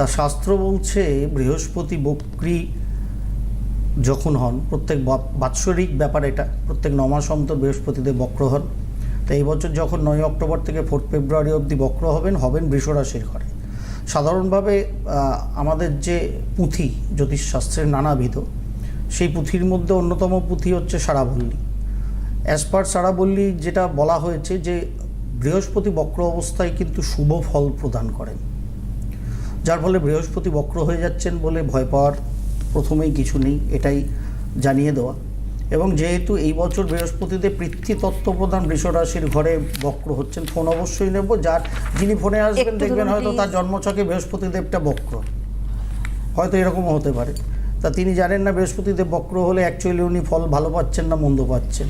তা শাস্ত্র বলছে, বৃহস্পতি বক্রী যখন হন, প্রত্যেক বাৎসরিক ব্যাপার এটা, প্রত্যেক নমাস অন্তর বৃহস্পতিদেব বক্র হন। তো এই বছর যখন নয় অক্টোবর থেকে ফোর্থ ফেব্রুয়ারি অবধি বক্র হবেন হবেন বৃষরাশির ঘরে। সাধারণভাবে আমাদের যে পুঁথি, জ্যোতিষশাস্ত্রের নানাবিধ, সেই পুঁথির মধ্যে অন্যতম পুঁথি হচ্ছে সারাবল্লী। অ্যাজ পার সারাবল্লী যেটা বলা হয়েছে যে, বৃহস্পতি বক্র অবস্থায় কিন্তু শুভ ফল প্রদান করেন। যার ফলে বৃহস্পতি বক্র হয়ে যাচ্ছেন বলে ভয় পাওয়ার প্রথমেই কিছু নেই এটাই জানিয়ে দেওয়া। এবং যেহেতু এই বছর বৃহস্পতিতে পৃথ্বী তত্ত্ব প্রধান বৃষরাশির ঘরে বক্র হচ্ছেন ফোন অবশ্যই নেব। যার যিনি ফোনে আসবেন দেখবেন হয়তো তার। জন্মছকে বৃহস্পতিদেবটা বক্র। হয়তো এরকমও হতে পারে। তা তিনি জানেন না বৃহস্পতিদেব বক্র হলে অ্যাকচুয়ালি উনি ফল ভালো পাচ্ছেন না মন্দ পাচ্ছেন।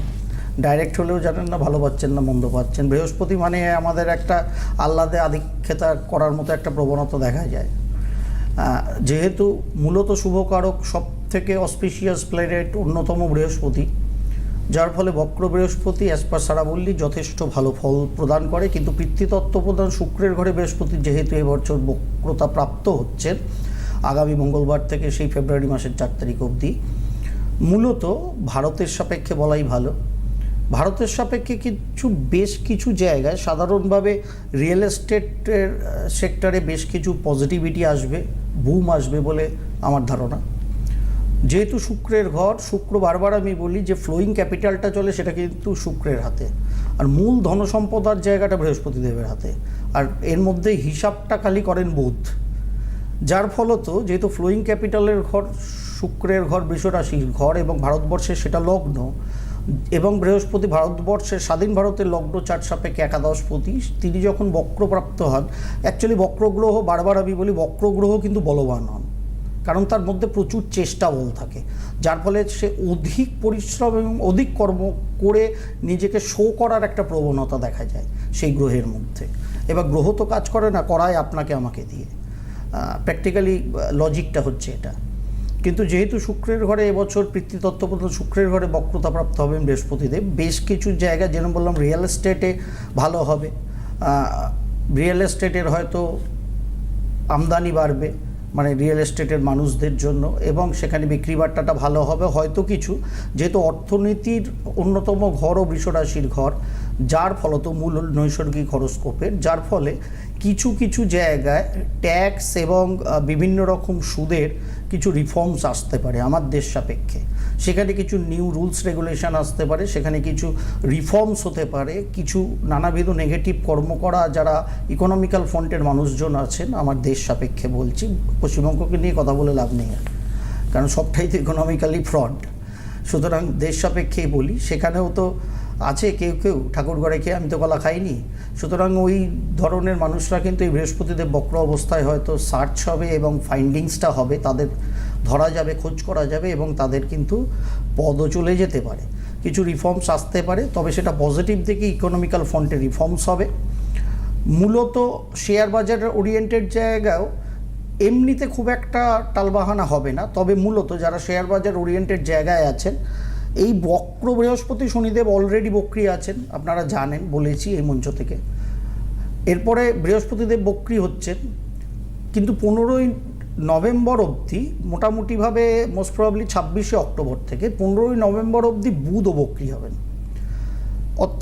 ডাইরেক্ট হলেও জানেন না, ভালো পাচ্ছেন না, মন্দ পাচ্ছেন। বৃহস্পতি মানে আমাদের একটা আহ্লাদে আধিক্ষেতা করার মতো একটা প্রবণতা দেখা যায়। যেহেতু মূলত শুভকারক সব থেকে অসপিসিয়াস প্ল্যানেট অন্যতম বৃহস্পতি, যার ফলে বক্র বৃহস্পতি অ্যাজ পার সারাবল্লী যথেষ্ট ভালো ফল প্রদান করে, কিন্তু পিতৃতত্ত্ব প্রদান শুক্রের ঘরে বৃহস্পতি যেহেতু এবছর বক্রতা প্রাপ্ত হচ্ছেন আগামী মঙ্গলবার থেকে সেই ফেব্রুয়ারি মাসের চার তারিখ অবধি। মূলত ভারতের সাপেক্ষে বলাই ভালো ভারতের সাপেক্ষে কিছু, বেশ কিছু জায়গায় সাধারণভাবে রিয়েল এস্টেটের সেক্টরে বেশ কিছু পজিটিভিটি আসবে বুম আসবে বলে আমার ধারণা। যেহেতু শুক্রের ঘর, শুক্র বারবার আমি বলি যে ফ্লোয়িং ক্যাপিটালটা চলে সেটা কিন্তু শুক্রের হাতে। আর মূল ধনসম্পদার জায়গাটা বৃহস্পতিদেবের হাতে। আর এর মধ্যে হিসাবটা খালি করেন বুধ। যার ফলত যেহেতু ফ্লোয়িং ক্যাপিটালের ঘর, শুক্রের ঘর, বৃষরাশির ঘর এবং ভারতবর্ষের সেটা লগ্ন এবং বৃহস্পতি ভারতবর্ষের স্বাধীন ভারতের লগ্ন চার সাপেক্ষে একাদশপতি। তিনি যখন বক্রপ্রাপ্ত হন অ্যাকচুয়ালি বক্রগ্রহ বারবার আমি বলি বক্রগ্রহ কিন্তু বলবান হন। কারণ তার মধ্যে প্রচুর চেষ্টা বল থাকে। যার ফলে সে অধিক পরিশ্রম এবং অধিক কর্ম করে নিজেকে শো করার একটা প্রবণতা দেখা যায় সেই গ্রহের মধ্যে। এবার গ্রহ তো কাজ করে না, করায় আপনাকে আমাকে দিয়ে। প্র্যাকটিক্যালি লজিকটা হচ্ছে এটা। কিন্তু যেহেতু শুক্রের ঘরে এবছর পিতৃতত্ত্বপ্রধান শুক্রের ঘরে বক্রতাপ্রাপ্ত হবেন বৃহস্পতিদেব, বেশ কিছু জায়গা যেরকম বললাম রিয়েল এস্টেটে ভালো হবে। রিয়েল এস্টেটের হয়তো আমদানি বাড়বে মানে রিয়েল এস্টেটের মানুষদের জন্য এবং সেখানে বিক্রি বাট্টাটা ভালো হবে হয়তো কিছু। যেহেতু অর্থনীতির অন্যতম ঘরও বৃষরাশির ঘর, যার ফলত মূল নৈসর্গিক হরস্কোপের, যার ফলে কিছু কিছু জায়গায় ট্যাক্স এবং বিভিন্ন রকম সুদের কিছু রিফর্মস আসতে পারে আমার দেশ সাপেক্ষে। সেখানে কিছু নিউ রুলস রেগুলেশন আসতে পারে, সেখানে কিছু রিফর্মস হতে পারে, কিছু নানাবিধ নেগেটিভ কর্ম করা যারা ইকোনমিক্যাল ফ্রন্টের মানুষজন আছেন, আমার দেশ সাপেক্ষে বলছি, পশ্চিমবঙ্গকে নিয়ে কথা বলে লাভ নেই কারণ সবটাই তো ইকোনমিক্যালি ফ্রড সুতরাং দেশ সাপেক্ষেই বলি, সেখানেও তো আছে কেউ কেউ ঠাকুরঘরে খেয়ে আমি তো কলা খাইনি। সুতরাং ওই ধরনের মানুষরা কিন্তু এই বৃহস্পতিদেব বক্র অবস্থায় হয়তো সার্চ হবে এবং ফাইন্ডিংসটা হবে, তাদের ধরা যাবে, খোঁজ করা যাবে এবং তাদের কিন্তু পদও চলে যেতে পারে। কিছু রিফর্মস আসতে পারে, তবে সেটা পজিটিভ দিকে ইকোনমিক্যাল ফ্রন্টে রিফর্মস হবে। মূলত শেয়ার বাজার ওরিয়েন্টেড জায়গাও এমনিতে খুব একটা টালবাহানা হবে না, তবে মূলত যারা শেয়ার বাজার ওরিয়েন্টেড জায়গায় আছেন এই বক্র বৃহস্পতি শনিদেব অলরেডি বক্রি আছেন, আপনারা জানেন, বলেছি এই মঞ্চ থেকে। এরপরে বৃহস্পতিদেব বক্রি হচ্ছেন, কিন্তু পনেরোই নভেম্বর অবধি, মোটামুটিভাবে মোস্ট প্রবাবলি ছাব্বিশে অক্টোবর থেকে, পনেরোই নভেম্বর অবধি বুধও বক্রি হবেন।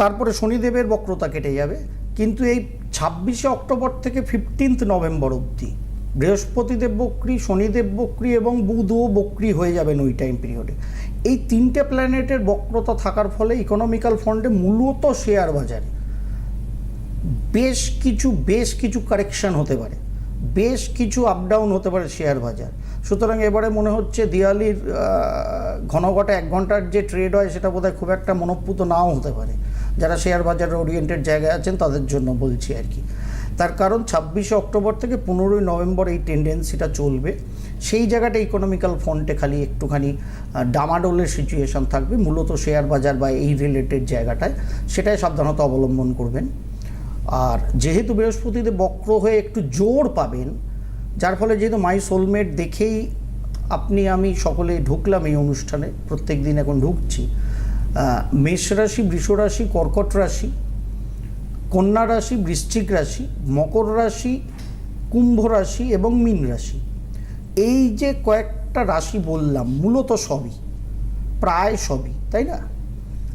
তারপরে শনিদেবের বক্রতা কেটে যাবে, কিন্তু এই ছাব্বিশে অক্টোবর থেকে ফিফটিন্থ নভেম্বর অবধি, বৃহস্পতিদেব বক্রি শনিদেব বক্রি এবং বুধও বক্রি হয়ে যাবেন ওই টাইম পিরিয়ডে এই তিনটে প্ল্যানেটের বক্রতা থাকার ফলে ইকোনমিক্যাল ফন্ডে মূলত শেয়ার বাজারে। বেশ কিছু বেশ কিছু কারেকশন হতে পারে। বেশ কিছু আপ ডাউন হতে পারে শেয়ার বাজার। সুতরাং এবারে মনে হচ্ছে দিওয়ালির আহ, ঘন ঘটা এক ঘণ্টার যে ট্রেড হয় সেটা বোধহয় খুব একটা মনোপুত নাও হতে পারে। যারা শেয়ার বাজার ওরিয়েন্টেড জায়গায় আছেন তাদের জন্য বলছি আর কি। তার কারণ ছাব্বিশে অক্টোবর থেকে পনেরোই নভেম্বর এই টেন্ডেন্সিটা চলবে। সেই জায়গাটা ইকোনমিক্যাল ফ্রন্টে খালি একটুখানি ডামাডোলের সিচুয়েশন থাকবে। মূলত শেয়ার বাজার বা এই রিলেটেড জায়গাটায় সেটাই সাবধানতা অবলম্বন করবেন। আর যেহেতু বৃহস্পতিতে বক্র হয়ে একটু জোর পাবেন, যার ফলে যেহেতু মাই সোলমেট দেখেই আপনি, আমি সকলে ঢুকলাম এই অনুষ্ঠানে, প্রত্যেক দিন এখন ঢুকছি মেষ রাশি, বৃষ রাশি, কর্কট রাশি কন্যা রাশি, বৃশ্চিক রাশি, মকর রাশি, কুম্ভ রাশি এবং মীন রাশি। এই যে কয়েকটা রাশি বললাম, মূলত সবই, প্রায় সবই, তাই না?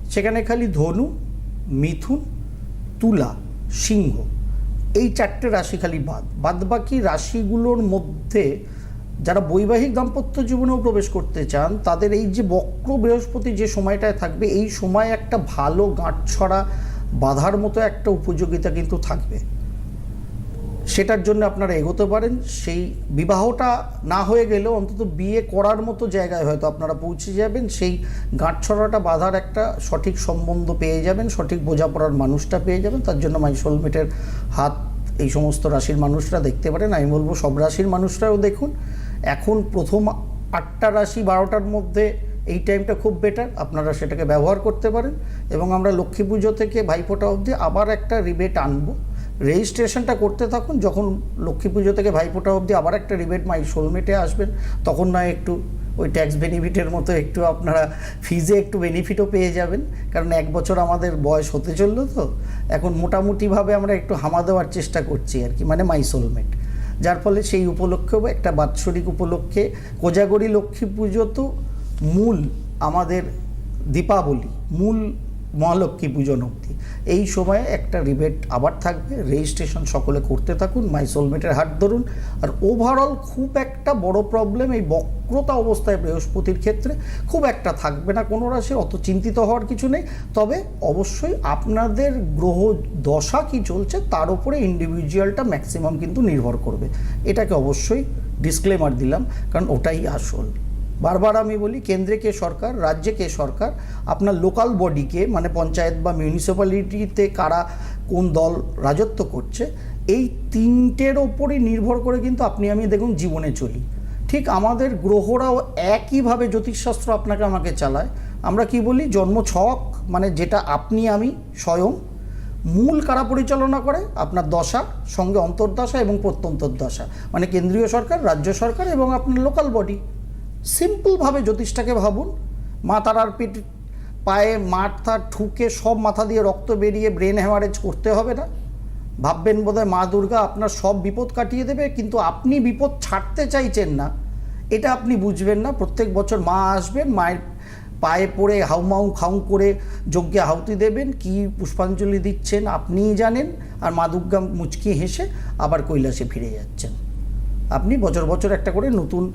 সেখানে খালি ধনু, মিথুন, তুলা, সিংহ, এই চারটে রাশি খালি বাদ। বাদ বাকি রাশিগুলোর মধ্যে যারা বৈবাহিক দাম্পত্য জীবনেও প্রবেশ করতে চান, তাদের এই যে বক্র বৃহস্পতি যে সময়টায় থাকবে, এই সময় একটা ভালো গাঁটছড়া বাধার মতো একটা উপযোগিতা কিন্তু থাকবে। সেটার জন্য আপনারা এগোতে পারেন। সেই বিবাহটা না হয়ে গেলেও অন্তত বিয়ে করার মতো জায়গায় হয়তো আপনারা পৌঁছে যাবেন। সেই গাঁটছড়াটা বাঁধার একটা সঠিক সম্বন্ধ পেয়ে যাবেন, সঠিক বোঝাপড়ার মানুষটা পেয়ে যাবেন। তার জন্য মাই সোলমেটের হাত এই সমস্ত রাশির মানুষরা দেখতে পারেন। আমি বলব সব রাশির মানুষরাও দেখুন। এখন প্রথম আটটা রাশি বারোটার মধ্যে এই টাইমটা খুব বেটার আপনারা সেটাকে ব্যবহার করতে পারেন এবং আমরা লক্ষ্মী পুজো থেকে ভাইফোঁটা অবধি আবার একটা রিবেট আনব। রেজিস্ট্রেশনটা করতে থাকুন, যখন লক্ষ্মী পুজো থেকে ভাইফোঁটা অবধি আবার একটা রিবেট মাই সোলমেটে আসবেন, তখন নয় একটু ওই ট্যাক্স বেনিফিটের মতো একটু আপনারা ফিজে একটু বেনিফিটও পেয়ে যাবেন, কারণ এক বছর আমাদের বয়স হতে চলল তো, এখন মোটামুটিভাবে আমরা একটু হামা দেওয়ার চেষ্টা করছি আর কি মানে মাই সোলমেট যার ফলে সেই উপলক্ষেও একটা বাৎসরিক উপলক্ষে কোজাগরি লক্ষ্মী পুজো তো মূল আমাদের দীপাবলি, মূল মহালক্ষ্মী পুজো অবধি। এই সময়ে একটা রিবেট আবার থাকবে। রেজিস্ট্রেশন সকলে করতে থাকুন মাই সোলমেটের হাত ধরুন। আর ওভারঅল খুব একটা বড় প্রবলেম এই বক্রতা অবস্থায় বৃহস্পতির ক্ষেত্রে খুব একটা থাকবে না কোনো রাশি অত চিন্তিত হওয়ার কিছু নেই। তবে অবশ্যই আপনাদের গ্রহ দশা কি চলছে তার উপরে ইন্ডিভিজুয়ালটা ম্যাক্সিমাম কিন্তু নির্ভর করবে। এটাকে অবশ্যই ডিসক্লেমার দিলাম, কারণ ওটাই আসল। বারবার আমি বলি, কেন্দ্রে কে সরকার, রাজ্যে কে সরকার, আপনার লোকাল বডিকে মানে পঞ্চায়েত বা মিউনিসিপ্যালিটিতে কারা কোন দল রাজত্ব করছে, এই তিনটের ওপরই নির্ভর করে কিন্তু আপনি, আমি দেখুন জীবনে চলি। ঠিক আমাদের গ্রহরাও একইভাবে জ্যোতিষশাস্ত্র আপনাকে আমাকে চালায়। আমরা কি বলি, জন্ম ছক মানে যেটা আপনি, আমি স্বয়ং মূল কারা পরিচালনা করে? আপনার দশা, সঙ্গে অন্তর্দশা এবং প্রত্যন্তর্দশা। মানে কেন্দ্রীয় সরকার, রাজ্য সরকার এবং আপনার লোকাল বডি সিম্পলভাবে জ্যোতিষটাকে ভাবুন মা তারার পিঠ পায়ে মাথা ঠুকে সব মাথা দিয়ে রক্ত বেরিয়ে ব্রেন হ্যামারেজ করতে হবে না। ভাববেন বোধহয় মা দুর্গা আপনার সব বিপদ কাটিয়ে দেবে, কিন্তু আপনি বিপদ ছাড়তে চাইছেন না। এটা আপনি বুঝবেন না, প্রত্যেক বছর মা আসবেন, মায়ের পায়ে পড়ে হাউমাউ খাউ করে যজ্ঞে আহুতি দেবেন, কি পুষ্পাঞ্জলি দিচ্ছেন আপনিই জানেন, আর মা দুর্গা মুচকি হেসে আবার কৈলাসে ফিরে যাচ্ছেন। আপনি বছর বছর একটা করে নতুন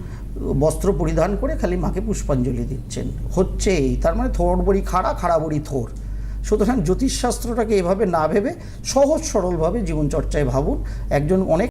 বস্ত্র পরিধান করে খালি মাকে পুষ্পাঞ্জলি দিচ্ছেন। হচ্ছে এই তার মানে থোর বড়ি খাড়া খাড়া বড়ি থোর। সুতরাং জ্যোতিষশাস্ত্রটাকে এভাবে না ভেবে সহজ সরলভাবে জীবনচর্চায় ভাবুন। একজন অনেক